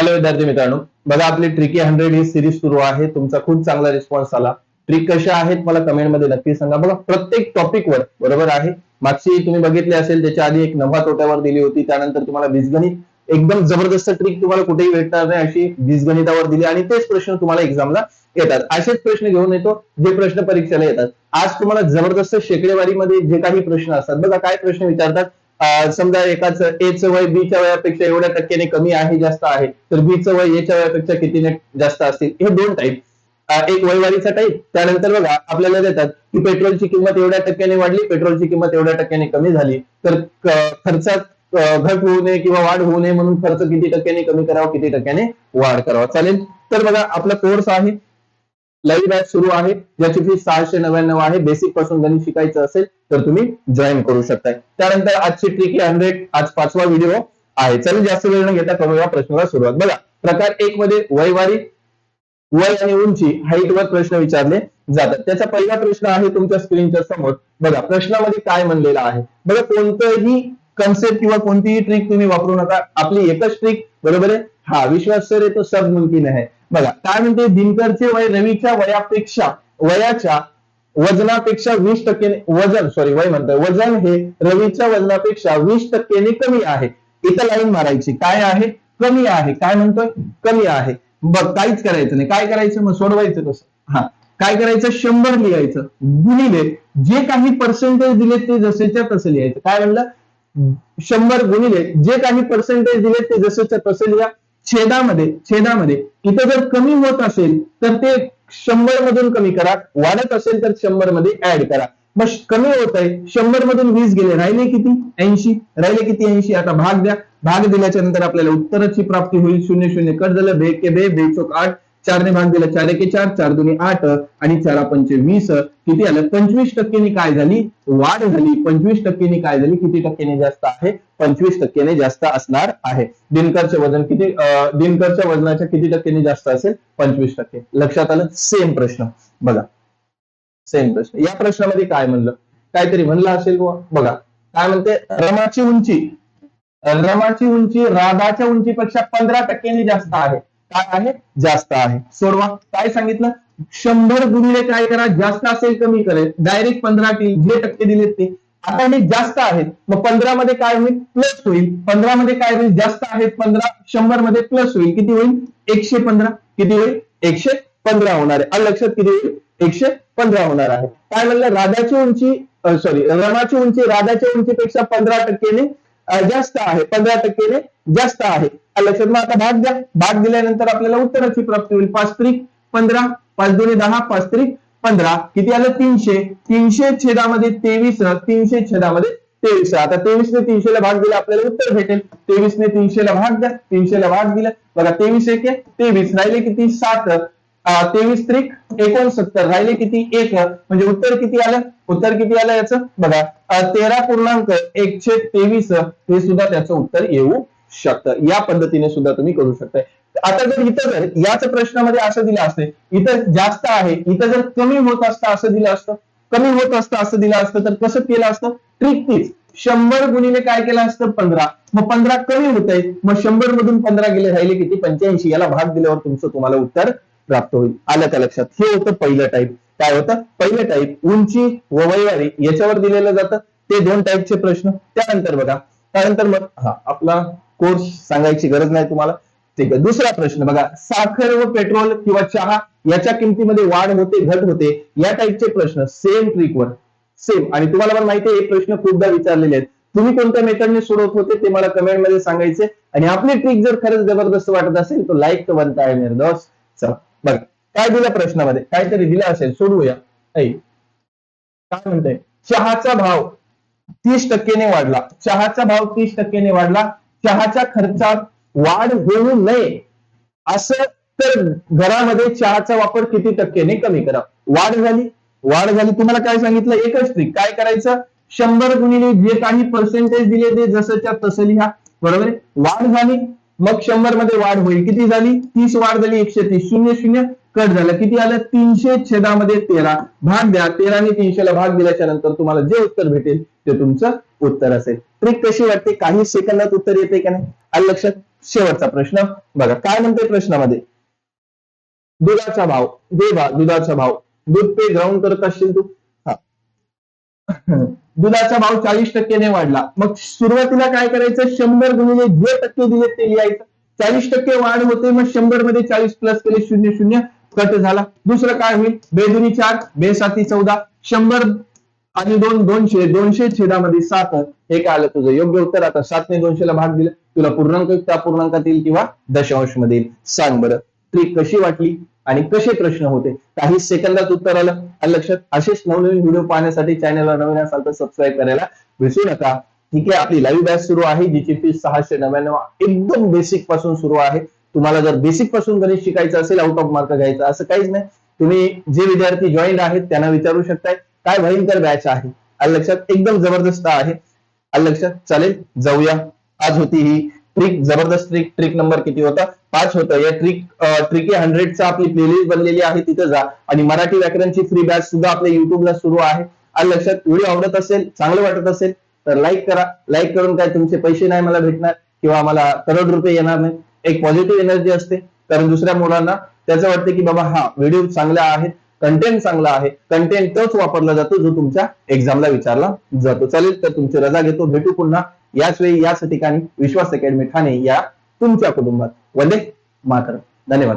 Hello विद्यार्थी मित्रांनो. बघा आपली ट्रिकी हंड्रेड ही सिरीज सुरू आहे. तुमचा खूप चांगला रिस्पॉन्स आला. ट्रिक कशा आहेत मला कमेंटमध्ये नक्की सांगा. बघा प्रत्येक टॉपिकवर बरोबर आहे. मागची तुम्ही बघितली असेल त्याच्या आधी एक नवा तोट्यावर दिली होती. त्यानंतर तुम्हाला बीजगणित. एकदम जबरदस्त ट्रिक तुम्हाला कुठेही भेटणार नाही अशी बीजगणितावर दिली. आणि तेच प्रश्न तुम्हाला एक्झामला येतात. असेच प्रश्न घेऊन येतो जे प्रश्न परीक्षेला येतात. आज तुम्हाला जबरदस्त शेकडेवारीमध्ये जे काही प्रश्न असतात बघा काय प्रश्न विचारतात? समजा एकाच एचं वय बीच्या वयापेक्षा एवढ्या टक्क्याने कमी आहे जास्त आहे तर बीचं वय एच्या वयापेक्षा कितीने जास्त असतील? हे दोन टाईप एक वयवारीचा टाईप त्यानंतर बघा आपल्याला देतात की पेट्रोलची किंमत एवढ्या टक्क्याने वाढली पेट्रोलची किंमत एवढ्या टक्क्याने कमी झाली तर खर्चात घट होऊ नये किंवा वाढ होऊ नये म्हणून खर्च किती टक्क्याने कमी करावा किती टक्क्याने वाढ करावा. चालेल? तर बघा आपला कोर्स आहे लाईव्ह बॅच सुरू आहे. ज्याची फी सहाशे नव्याण्णव आहे. बेसिकपासून गणित शिकायचं असेल तर तुम्ही जॉईन करू शकताय. त्यानंतर आजची ट्रिकी हंड्रेड आज पाचवा व्हिडिओ आहे. चल जास्त वेळ न घेता करूया प्रश्नाला सुरुवात. बघा प्रकार एक मध्ये वैवारी वय आणि उंची हाईट वर प्रश्न विचारले जातात. त्याचा पहिला प्रश्न आहे तुमच्या स्क्रीनच्या समोर. बघा प्रश्नामध्ये काय म्हणलेलं आहे? बघा कोणतंही कन्सेप्ट किंवा कोणतीही ट्रिक तुम्ही वापरू नका. आपली एकच ट्रिक बरोबर आहे? हा विश्वास सर आहे तो सब मुमकिन आहे. बघा काय म्हणते? दिनकरचे वय रवीच्या वयापेक्षा वयाच्या वजनापेक्षा वीस टक्क्याने वजन सॉरी वय म्हणतोय. वजन हे रवीच्या वजनापेक्षा वीस टक्क्याने कमी आहे. इथं लाईन मारायची. काय आहे? कमी आहे. काय म्हणतोय? कमी आहे. बघ काहीच करायचं नाही. काय करायचं? मग सोडवायचं कसं? हा. काय करायचं? शंभर लिहायचं. गुणिले जे काही पर्सेंटेज दिले ते जसेच्या तसे लिहायचं. काय म्हणलं? शंभर गुणिले जे काही पर्सेंटेज दिले ते जसेच्या तसे लिहा. छेदामध्ये छेदामध्ये. इथं जर कमी होत असेल तर ते शंभर मधून कमी करा. वाढत असेल तर शंभरमध्ये ऍड करा. मग कमी होत आहे शंभर मधून वीस गेले राहिले किती? ऐंशी. राहिले किती ऐंशी? आता भाग द्या. भाग दिल्याच्या नंतर आपल्याला उत्तराची प्राप्ती होईल. शून्य शून्य. कट झालं. बे के बे बेचोक आठ. चारने भाग दिला चार एके चार चार दोन्ही आठ आणि चारा पंचे वीस किती आलं? पंचवीस टक्क्यांनी काय झाली? वाढ झाली. पंचवीस टक्क्यांनी काय झाली? किती टक्क्याने जास्त आहे? पंचवीस टक्क्याने जास्त असणार आहे. दिनकरचे वजन किती दिनकरच्या वजनाच्या किती टक्क्यांनी जास्त असेल? पंचवीस टक्के. लक्षात आलं? सेम प्रश्न. बघा. सेम प्रश्न. या प्रश्नामध्ये काय म्हणलं? काहीतरी म्हणलं असेल बघा. काय म्हणते? रमाची उंची. रमाची उंची राधाच्या उंचीपेक्षा पंधरा टक्क्यांनी जास्त आहे. काय आहे? जास्त आहे. सोडवा. काय सांगितलं? शंभर गुणिले काय करा? जास्त असेल कमी करेल. डायरेक्ट पंधरा जे टक्के दिलेत ते. आता हे जास्त आहेत. मग पंधरा मध्ये काय होईल? प्लस होईल. पंधरा मध्ये काय होईल? जास्त आहेत पंधरा. शंभरमध्ये प्लस होईल. किती होईल? एकशे पंधरा. किती होईल? एकशे पंधरा होणार आहे. लक्षात किती होईल? एकशे पंधरा होणार आहे. काय म्हणलं? राधाची उंची सॉरी रमाची उंची राधाच्या उंचीपेक्षा पंधरा टक्केने जास्त आहे पंधरा टक्केने जास्त आहे. लक्षात मग आता भाग द्या. भाग दिल्यानंतर आपल्याला उत्तराची प्राप्ती होईल पाच त्रिक पंधरा पाच दोन्ही दहा पाच त्रिक पंधरा. किती आलं? तीनशे. तीनशे छेदामध्ये तेवीस तीनशे छेदामध्ये तेवीस. आता तेवीस ने तीनशेला भाग दिला आपल्याला उत्तर भेटेल. तेवीस ने तीनशेला भाग द्या. तीनशेला भाग दिला. बघा तेवीस एक तेवीस राहिले किती? सात. तेवीस त्रिक एकोणसत्तर. राहिले किती? एक म्हणजे उत्तर किती आलं? उत्तर किती आलं याचं? बघा. तेरा पूर्णांक एकशे तेवीस हे सुद्धा त्याचं उत्तर येऊ शकतं. या पद्धतीने सुद्धा तुम्ही करू शकताय. आता जर इथं जर याच प्रश्नामध्ये असं दिलं असते इथं जास्त आहे इथं जर कमी होत असतं असं दिलं असतं कमी होत असतं असं दिलं असतं तर कसं केलं असतं? ट्रिक तीच. शंभर गुणिले काय केलं असतं? पंधरा. मग पंधरा कमी होत आहे मग शंभर मधून पंधरा गेले राहिले किती? पंच्याऐंशी. याला भाग दिल्यावर तुमचं तुम्हाला उत्तर प्राप्त होईल. आलं का लक्षात? हे होतं पहिलं टाईप काय होतं? पहिलं टाईप उंची व वयवारी याच्यावर दिलेलं जातं. ते दोन टाईपचे प्रश्न. त्यानंतर बघा. त्यानंतर मग हा आपला कोर्स सांगायची गरज नाही तुम्हाला. ठीक आहे. दुसरा प्रश्न बघा. साखर व पेट्रोल किंवा चहा याच्या किमतीमध्ये वाढ होते घट होते या टाईपचे प्रश्न. सेम ट्रिकवर सेम आणि तुम्हाला पण माहिती आहे हे प्रश्न खूपदा विचारलेले आहेत. तुम्ही कोणत्या मेथडने सोडवत होते ते मला कमेंटमध्ये सांगायचे. आणि आपली ट्रिक जर खरंच जबरदस्त वाटत असेल तर लाईक तर बनता आहे मेरे चला. बघा काय दिलं प्रश्नामध्ये? काहीतरी दिलं असेल सोडवूया. ऐ काय म्हणतंय? चहाचा भाव तीस टक्क्याने वाढला. चहाचा भाव तीस टक्क्याने वाढला. चहाच्या खर्चात वाढ होऊ नये. असं तर घरामध्ये चहाचा वापर किती टक्क्याने कमी करा. वाढ झाली. वाढ झाली. तुम्हाला काय सांगितलं? एकच ट्रिक काय करायचं? शंभर गुणिले जे काही पर्सेंटेज दिले ते जसंच्या तसं लिहा. बरोबर आहे? वाढ झाली. मग शंभरमध्ये वाढ होईल. किती झाली? तीस वाढ झाली एकशे तीस. शून्य शून्य. कट झालं. किती आलं? तीनशे छेदामध्ये तेरा. भाग द्या. तेराने तीनशेला भाग दिल्याच्या नंतर तुम्हाला जे उत्तर भेटेल ते तुमचं उत्तर असेल. ट्रिक कशी वाटते? काही सेकंदात उत्तर येते का नाही? आणि लक्षात? शेवटचा प्रश्न. बघा काय म्हणते प्रश्नामध्ये? दुधाचा भाव. दे दुधाचा भाव. दूध पे ग्राउंड करत असशील तू? हा. दुधाचा भाव चाळीस टक्क्याने वाढला. मग सुरुवातीला काय करायचं? शंभर गुणिले जे टक्के दिले ते लिहायचं. चाळीस टक्के वाढ होते मग शंभरमध्ये चाळीस प्लस केले शून्य शून्य. कट झाला. दुसरं काय होईल? बेदुनी चार बेसाती चौदा. शंभर आणि दोन दोनशे दोनशे छेदामध्ये सात. हे काय आलं तुझं? योग्य उत्तर? आता सातने दोनशेला भाग दिला. तुला पूर्णांक त्या पूर्णांकात येईल किंवा दशांशमध्ये येईल. सांग बरं. ट्रिक कशी वाटली? आणि कसे प्रश्न होते? काही सेकंदात उत्तर आलं. आलं लक्षात असेच नवनवीन व्हिडिओ पाहण्यासाठी चॅनलला नवीन असाल तर सबस्क्राईब करायला विसरू नका. ठीक आहे आपली लाईव्ह बॅच सुरू आहे जिची फीस सहाशे नव्याण्णव एकदम बेसिकपासून सुरू आहे. तुम्हाला जर बेसिकपासून गणित शिकायचं असेल आउट ऑफ मार्क घ्यायचा असं काहीच नाही. तुम्ही जे विद्यार्थी जॉईन आहेत त्यांना विचारू शकताय काय भयंकर बॅच आहे. आलं लक्षात एकदम जबरदस्त आहे. आलं लक्षात चालेल जाऊया. आज होती ही ट्रिक जबरदस्त ट्रिक ट्रिक नंबर किती होता? पाच होतं. या ट्रिक ट्रिके हंड्रेडचा आपली प्लेलिस्ट बनलेली आहे तिथे जा. आणि मराठी व्याकरणची फ्री बॅच सुद्धा आपल्या युट्यूबला सुरू आहे. आणि लक्षात व्हिडिओ आवडत असेल चांगलं वाटत असेल तर लाईक करा. लाईक करून काय तुमचे पैसे नाही मला भेटणार किंवा मला करोड रुपये येणार नाही. एक पॉझिटिव्ह एनर्जी असते. कारण दुसऱ्या मुलांना त्याचं वाटतं की बाबा हा व्हिडिओ चांगला आहेत कंटेंट चांगला आहे. कंटेंट तोच वापरला जातो जो तुमच्या एक्झामला विचारला जातो. चालेल तर तुमची रजा घेतो. भेटू पुन्हा. याच वेळी याच ठिकाणी विश्वास अकॅडमी ठाणे या तुमच्या कुटुंबात. वंदे मातर धन्यवाद.